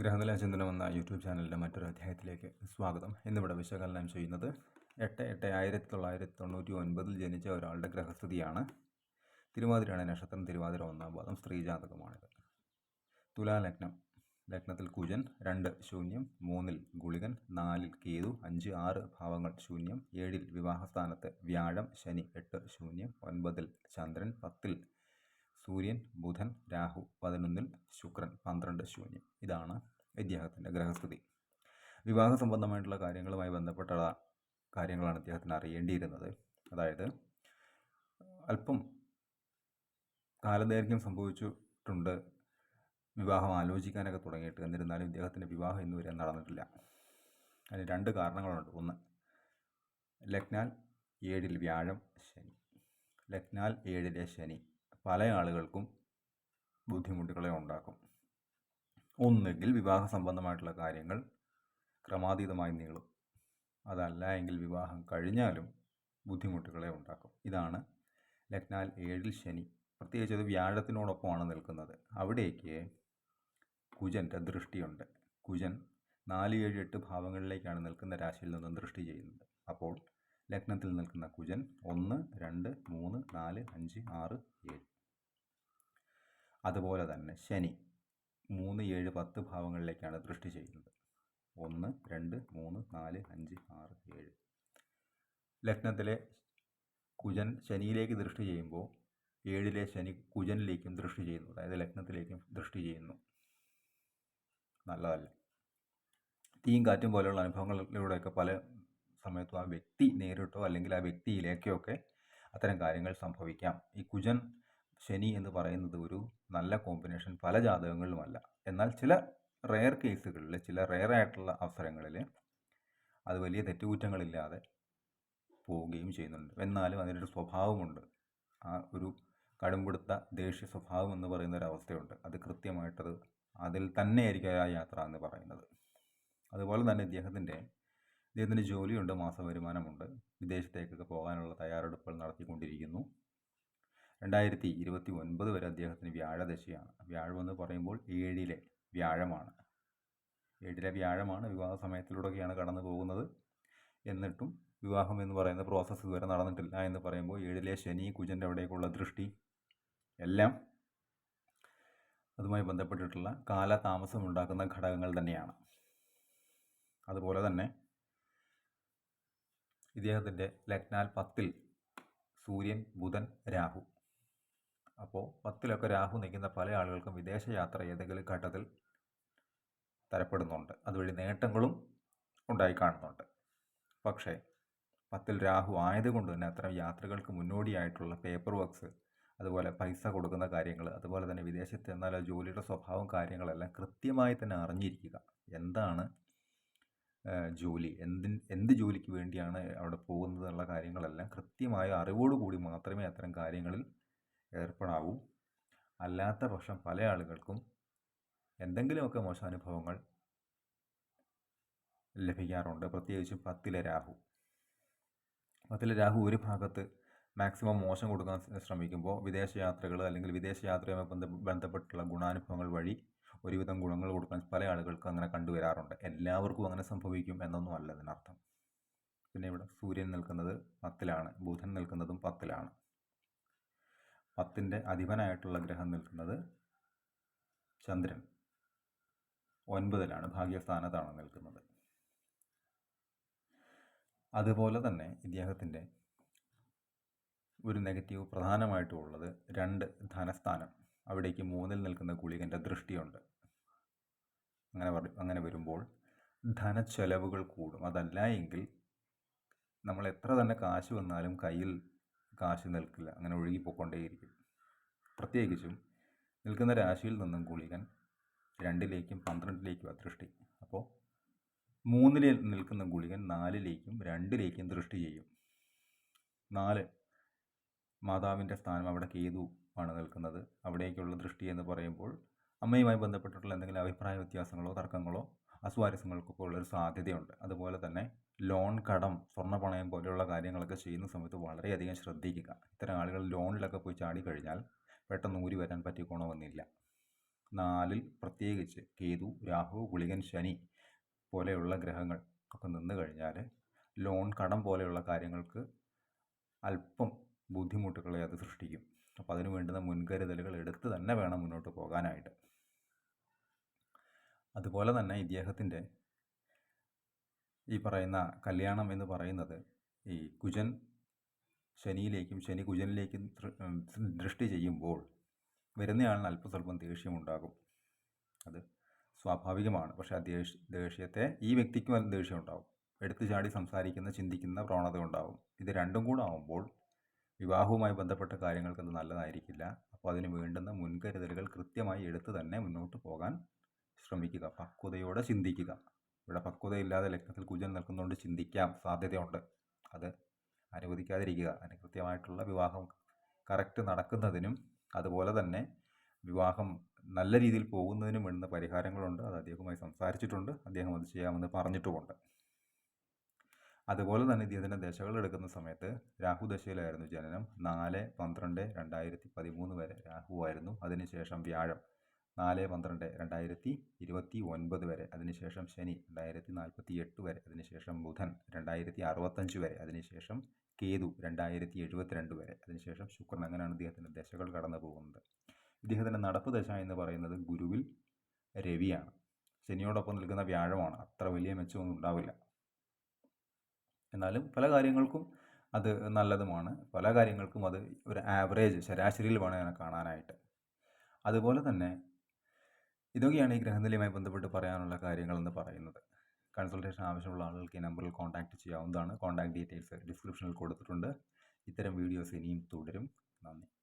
ഗ്രഹനില ചിന്തനം എന്ന യൂട്യൂബ് ചാനലിന്റെ മറ്റൊരു അധ്യായത്തിലേക്ക് സ്വാഗതം. ഇന്നിവിടെ വിശകലനം ചെയ്യുന്നത് എട്ട് എട്ട് ആയിരത്തി തൊള്ളായിരത്തി തൊണ്ണൂറ്റി ഒൻപതിൽ ജനിച്ച ഒരാളുടെ ഗ്രഹസ്ഥിതിയാണ്. തിരുവാതിരയാണ് നക്ഷത്രം തിരുവാതിര ഒന്നാം പാദം സ്ത്രീജാതകമാണിത് തുലാലഗ്നം ലഗ്നത്തിൽ കുജൻ രണ്ട് ശൂന്യം മൂന്നിൽ ഗുളികൻ നാലിൽ കേതു അഞ്ച് ആറ് ഭാവങ്ങൾ ശൂന്യം ഏഴിൽ വിവാഹസ്ഥാനത്ത് വ്യാഴം ശനി എട്ട് ശൂന്യം ഒൻപതിൽ ചന്ദ്രൻ പത്തിൽ സൂര്യൻ ബുധൻ രാഹു പതിനൊന്നിൽ ശുക്രൻ പന്ത്രണ്ട് ശൂന്യം. ഇതാണ് ഇദ്ദേഹത്തിന്റെ ഗ്രഹസ്ഥിതി. വിവാഹ സംബന്ധമായിട്ടുള്ള കാര്യങ്ങളുമായി ബന്ധപ്പെട്ട കാര്യങ്ങളാണ് ഇദ്ദേഹത്തിന് അറിയേണ്ടിയിരുന്നത്. അതായത് അല്പം കാലദൈർഘ്യം സംഭവിച്ചിട്ടുണ്ട്. വിവാഹം ആലോചിക്കാനൊക്കെ തുടങ്ങിയിട്ട്. എന്നിരുന്നാലും ഇദ്ദേഹത്തിന്റെ വിവാഹം ഇന്നുവരെ നടന്നിട്ടില്ല. അതിന് രണ്ട് കാരണങ്ങളുണ്ട്. ഒന്ന് ലഗ്നാൽ ഏഴിൽ വ്യാഴം ശനി. ലഗ്നാൽ ഏഴിലെ ശനി. പല ആളുകൾക്കും ബുദ്ധിമുട്ടുകളെ ഉണ്ടാക്കും. ഒന്നുകിൽ വിവാഹ സംബന്ധമായിട്ടുള്ള കാര്യങ്ങൾ ക്രമാതീതമായി നീളും. അതല്ല എങ്കിൽ വിവാഹം കഴിഞ്ഞാലും ബുദ്ധിമുട്ടുകളെ ഉണ്ടാക്കും. ഇതാണ് ലഗ്നാൽ ഏഴിൽ ശനി. പ്രത്യേകിച്ച് അത് വ്യാഴത്തിനോടൊപ്പമാണ് നിൽക്കുന്നത്. അവിടേക്ക് കുജന്റെ ദൃഷ്ടിയുണ്ട്. കുജൻ നാല് ഏഴ് എട്ട് ഭാവങ്ങളിലേക്കാണ് നിൽക്കുന്ന രാശിയിൽ നിന്നും ദൃഷ്ടി ചെയ്യുന്നത്. അപ്പോൾ ലഗ്നത്തിൽ നിൽക്കുന്ന കുജൻ ഒന്ന് രണ്ട് മൂന്ന് നാല് അഞ്ച് ആറ് ഏഴ്. അതുപോലെ തന്നെ ശനി മൂന്ന് ഏഴ് പത്ത് ഭാവങ്ങളിലേക്കാണ് ദൃഷ്ടി ചെയ്യുന്നത്. ഒന്ന് രണ്ട് മൂന്ന് നാല് അഞ്ച് ആറ് ഏഴ്. ലഗ്നത്തിലെ കുജൻ ശനിയിലേക്ക് ദൃഷ്ടി ചെയ്യുമ്പോൾ ഏഴിലെ ശനി കുജനിലേക്കും ദൃഷ്ടി ചെയ്യുന്നു. അതായത് ലഗ്നത്തിലേക്കും ദൃഷ്ടി ചെയ്യുന്നു. നല്ലതല്ല? തീയും കാറ്റും പോലെയുള്ള അനുഭവങ്ങളിലൂടെയൊക്കെ പല സമയത്തും ആ വ്യക്തി നേരിട്ടോ അല്ലെങ്കിൽ ആ വ്യക്തിയിലേക്കോ ഒക്കെ അത്തരം കാര്യങ്ങൾ സംഭവിക്കാം. ഈ കുജൻ ശനി എന്ന് പറയുന്നത് ഒരു നല്ല കോമ്പിനേഷൻ പല ജാതകങ്ങളിലുമല്ല. എന്നാൽ ചില റെയർ കേസുകളിൽ ചില റെയർ ആയിട്ടുള്ള അവസരങ്ങളിൽ അത് വലിയ തെറ്റുകുറ്റങ്ങളില്ലാതെ പോവുകയും ചെയ്യുന്നുണ്ട്. എന്നാലും അതിനൊരു സ്വഭാവമുണ്ട്. ആ ഒരു കടുംപിടുത്ത ദേഷ്യ സ്വഭാവം എന്ന് പറയുന്ന ഒരു അവസ്ഥയുണ്ട്. അത് കൃത്യമായിട്ടത് അതിൽ തന്നെയായിരിക്കും ആ യാത്ര എന്ന് പറയുന്നത്. അതുപോലെ തന്നെ ഇദ്ദേഹത്തിന്റെ ഇദ്ദേഹത്തിന്റെ ജോലിയുണ്ട് മാസവരുമാനമുണ്ട് വിദേശത്തേക്കൊക്കെ പോകാനുള്ള തയ്യാറെടുപ്പുകൾ നടത്തിക്കൊണ്ടിരിക്കുന്നു. രണ്ടായിരത്തി ഇരുപത്തി ഒൻപത് വരെ അദ്ദേഹത്തിന് വ്യാഴദശയാണ്. വ്യാഴം എന്ന് പറയുമ്പോൾ ഏഴിലെ വ്യാഴമാണ്. ഏഴിലെ വ്യാഴമാണ് വിവാഹ സമയത്തിലൂടെയൊക്കെയാണ് കടന്നു പോകുന്നത്. എന്നിട്ടും വിവാഹം എന്ന് പറയുന്ന പ്രോസസ്സ് ഇതുവരെ നടന്നിട്ടില്ല എന്ന് പറയുമ്പോൾ ഏഴിലെ ശനി കുജന്റെ അവിടേക്കുള്ള ദൃഷ്ടി എല്ലാം അതുമായി ബന്ധപ്പെട്ടിട്ടുള്ള കാലതാമസം ഉണ്ടാക്കുന്ന ഘടകങ്ങൾ തന്നെയാണ്. അതുപോലെ തന്നെ ഇദ്ദേഹത്തിന്റെ ലഗ്നാൽ പത്തിൽ സൂര്യൻ ബുധൻ രാഹു. അപ്പോൾ പത്തിലൊക്കെ രാഹു നിൽക്കുന്ന പല ആളുകൾക്കും വിദേശയാത്ര ഏതെങ്കിലും ഘട്ടത്തിൽ തരപ്പെടുന്നുണ്ട്. അതുവഴി നേട്ടങ്ങളും ഉണ്ടായി കാണുന്നുണ്ട്. പക്ഷേ പത്തിൽ രാഹു ആയതുകൊണ്ട് തന്നെ അത്തരം യാത്രകൾക്ക് മുന്നോടിയായിട്ടുള്ള പേപ്പർ വർക്ക്സ് അതുപോലെ പൈസ കൊടുക്കുന്ന കാര്യങ്ങൾ അതുപോലെ തന്നെ വിദേശത്ത് എന്നാൽ ജോലിയുടെ സ്വഭാവം കാര്യങ്ങളെല്ലാം കൃത്യമായി തന്നെ അറിഞ്ഞിരിക്കുക. എന്താണ് ജോലി. എന്തിൻ എന്ത് ജോലിക്ക് വേണ്ടിയാണ് അവിടെ പോകുന്നത് എന്നുള്ള കാര്യങ്ങളെല്ലാം കൃത്യമായ അറിവോടുകൂടി മാത്രമേ അത്തരം കാര്യങ്ങളിൽ ഏർപ്പെടാവൂ. അല്ലാത്ത പക്ഷം പല ആളുകൾക്കും എന്തെങ്കിലുമൊക്കെ മോശാനുഭവങ്ങൾ ലഭിക്കാറുണ്ട്. പ്രത്യേകിച്ചും പത്തിലെ രാഹു. പത്തിലെ രാഹു ഒരു ഭാഗത്ത് മാക്സിമം മോശം കൊടുക്കാൻ ശ്രമിക്കുമ്പോൾ വിദേശയാത്രകൾ അല്ലെങ്കിൽ വിദേശയാത്രയുമായി ബന്ധ ബന്ധപ്പെട്ടുള്ള ഗുണാനുഭവങ്ങൾ വഴി ഒരുവിധം ഗുണങ്ങൾ കൊടുക്കാൻ പല ആളുകൾക്കും അങ്ങനെ കണ്ടുവരാറുണ്ട്. എല്ലാവർക്കും അങ്ങനെ സംഭവിക്കും എന്നൊന്നും അല്ല ഇതിനർത്ഥം പിന്നെ ഇവിടെ സൂര്യൻ നിൽക്കുന്നത് പത്തിലാണ് ബുധൻ നിൽക്കുന്നതും പത്തിലാണ്. പത്തിന്റെ അധിപനായിട്ടുള്ള ഗ്രഹം നിൽക്കുന്നത് ചന്ദ്രൻ. ഒൻപതിലാണ് ഭാഗ്യസ്ഥാനത്താണ് നിൽക്കുന്നത്. അതുപോലെ തന്നെ ഇദ്ദേഹത്തിന്റെ ഒരു നെഗറ്റീവ് പ്രധാനമായിട്ടും ഉള്ളത് രണ്ട് ധനസ്ഥാനം. അവിടേക്ക് മൂന്നിൽ നിൽക്കുന്ന ഗുളികന്റെ ദൃഷ്ടിയുണ്ട്. അങ്ങനെ അങ്ങനെ വരുമ്പോൾ ധനച്ചെലവുകൾ കൂടും. അതല്ല എങ്കിൽ നമ്മൾ എത്ര തന്നെ കാശ് വന്നാലും കയ്യിൽ കാശ് നിൽക്കില്ല. അങ്ങനെ ഒഴുകിപ്പോയിക്കൊണ്ടേയിരിക്കും. പ്രത്യേകിച്ചും നിൽക്കുന്ന രാശിയിൽ നിന്നും ഗുളികൻ രണ്ടിലേക്കും പന്ത്രണ്ടിലേക്കും അദൃഷ്ടി അപ്പോൾ മൂന്നിൽ നിൽക്കുന്ന ഗുളികൻ നാലിലേക്കും രണ്ടിലേക്കും ദൃഷ്ടി ചെയ്യും. നാല് മാതാവിന്റെ സ്ഥാനം അവിടെ കേതു ആണ് നിൽക്കുന്നത്. അവിടേക്കുള്ള ദൃഷ്ടി എന്ന് പറയുമ്പോൾ അമ്മയുമായി ബന്ധപ്പെട്ടിട്ടുള്ള എന്തെങ്കിലും അഭിപ്രായ വ്യത്യാസങ്ങളോ തർക്കങ്ങളോ അസ്വാരസ്യങ്ങൾക്കൊക്കെ ഉള്ളൊരു സാധ്യതയുണ്ട്. അതുപോലെ തന്നെ ലോൺ കടം സ്വർണ പണയം പോലെയുള്ള കാര്യങ്ങളൊക്കെ ചെയ്യുന്ന സമയത്ത് വളരെയധികം ശ്രദ്ധിക്കുക. ഇത്തരം ആളുകൾ ലോണിലൊക്കെ പോയി ചാടി കഴിഞ്ഞാൽ പെട്ടെന്ന് ഊരി വരാൻ പറ്റിക്കോണമെന്നില്ല നാലിൽ പ്രത്യേകിച്ച് കേതു രാഹു ഗുളികൻ ശനി പോലെയുള്ള ഗ്രഹങ്ങൾ ഒക്കെ നിന്ന് കഴിഞ്ഞാൽ ലോൺ കടം പോലെയുള്ള കാര്യങ്ങൾക്ക് അല്പം ബുദ്ധിമുട്ടുകളെ അത് സൃഷ്ടിക്കും. അപ്പോൾ അതിന് വേണ്ടുന്ന മുൻകരുതലുകൾ എടുത്ത് തന്നെ വേണം മുന്നോട്ട് പോകാനായിട്ട്. അതുപോലെ തന്നെ ഇദ്ദേഹത്തിന്റെ ഈ പറയുന്ന കല്യാണം എന്ന് പറയുന്നത് ഈ കുജൻ ശനിയിലേക്കും ശനി കുജനിലേക്കും ദൃഷ്ടി ചെയ്യുമ്പോൾ വരുന്നയാളിന് അല്പം സ്വല്പം ദേഷ്യമുണ്ടാകും അത് സ്വാഭാവികമാണ്. പക്ഷേ ആ ദേഷ്യ ദേഷ്യത്തെ ഈ വ്യക്തിക്കും ദേഷ്യം ഉണ്ടാവും എടുത്തു ചാടി സംസാരിക്കുന്ന ചിന്തിക്കുന്ന പ്രവണത ഉണ്ടാകും. ഇത് രണ്ടും കൂടെ ആവുമ്പോൾ വിവാഹവുമായി ബന്ധപ്പെട്ട കാര്യങ്ങൾക്ക് അത് നല്ലതായിരിക്കില്ല. അപ്പോൾ അതിന് വേണ്ടുന്ന മുൻകരുതലുകൾ കൃത്യമായി എടുത്ത് തന്നെ മുന്നോട്ട് പോകാൻ ശ്രമിക്കുക. പക്വതയോടെ ചിന്തിക്കുക. ഇവിടെ പക്വതയില്ലാതെ ലഗ്നത്തിൽ കുജൻ നിൽക്കുന്നതുകൊണ്ട് ചിന്തിക്കാം. സാധ്യതയുണ്ട്. അത് അനുവദിക്കാതിരിക്കുക. അതിന് കൃത്യമായിട്ടുള്ള വിവാഹം കറക്റ്റ് നടക്കുന്നതിനും അതുപോലെ തന്നെ വിവാഹം നല്ല രീതിയിൽ പോകുന്നതിനും വേണ്ടുന്ന പരിഹാരങ്ങളുണ്ട്. അത് അദ്ദേഹവുമായി സംസാരിച്ചിട്ടുണ്ട്. അദ്ദേഹം അത് ചെയ്യാമെന്ന് പറഞ്ഞിട്ടുമുണ്ട്. അതുപോലെ തന്നെ ഇദ്ദേഹത്തിന്റെ ദശകൾ എടുക്കുന്ന സമയത്ത് രാഹു ദശയിലായിരുന്നു ജനനം. നാല് പന്ത്രണ്ട് രണ്ടായിരത്തി പതിമൂന്ന് വരെ രാഹുവായിരുന്നു അതിനുശേഷം വ്യാഴം. നാല് പന്ത്രണ്ട് രണ്ടായിരത്തി ഇരുപത്തി ഒൻപത് വരെ അതിനുശേഷം ശനി രണ്ടായിരത്തി നാൽപ്പത്തി എട്ട് വരെ അതിനുശേഷം ബുധൻ രണ്ടായിരത്തി അറുപത്തഞ്ച് വരെ അതിനുശേഷം കേതു രണ്ടായിരത്തി എഴുപത്തിരണ്ട് വരെ അതിനുശേഷം ശുക്രൻ. അങ്ങനെയാണ് ഇദ്ദേഹത്തിന്റെ ദശകൾ കടന്നു പോകുന്നത്. ഇദ്ദേഹത്തിന്റെ നടപ്പ് ദശ എന്ന് പറയുന്നത് ഗുരുവിൽ രവിയാണ്. ശനിയോടൊപ്പം നിൽക്കുന്ന വ്യാഴമാണ്. അത്ര വലിയ മെച്ചമൊന്നും ഉണ്ടാവില്ല. എന്നാലും പല കാര്യങ്ങൾക്കും അത് നല്ലതുമാണ്. പല കാര്യങ്ങൾക്കും അത് ഒരു ആവറേജ് ശരാശരിയിൽ വേണം അങ്ങനെ കാണാനായിട്ട്. അതുപോലെ തന്നെ ഇതൊക്കെയാണ് ഈ ഗ്രഹനിലയുമായി ബന്ധപ്പെട്ട് പറയാനുള്ള കാര്യങ്ങളെന്ന് പറയുന്നത്. കൺസൾട്ടേഷൻ ആവശ്യമുള്ള ആളുകൾക്ക് ഈ നമ്പറിൽ കോൺടാക്റ്റ് ചെയ്യാവുന്നതാണ്. കോൺടാക്ട് ഡീറ്റെയിൽസ് ഡിസ്ക്രിപ്ഷനിൽ കൊടുത്തിട്ടുണ്ട്. ഇത്തരം വീഡിയോസ് ഇനിയും തുടരും. നന്ദി.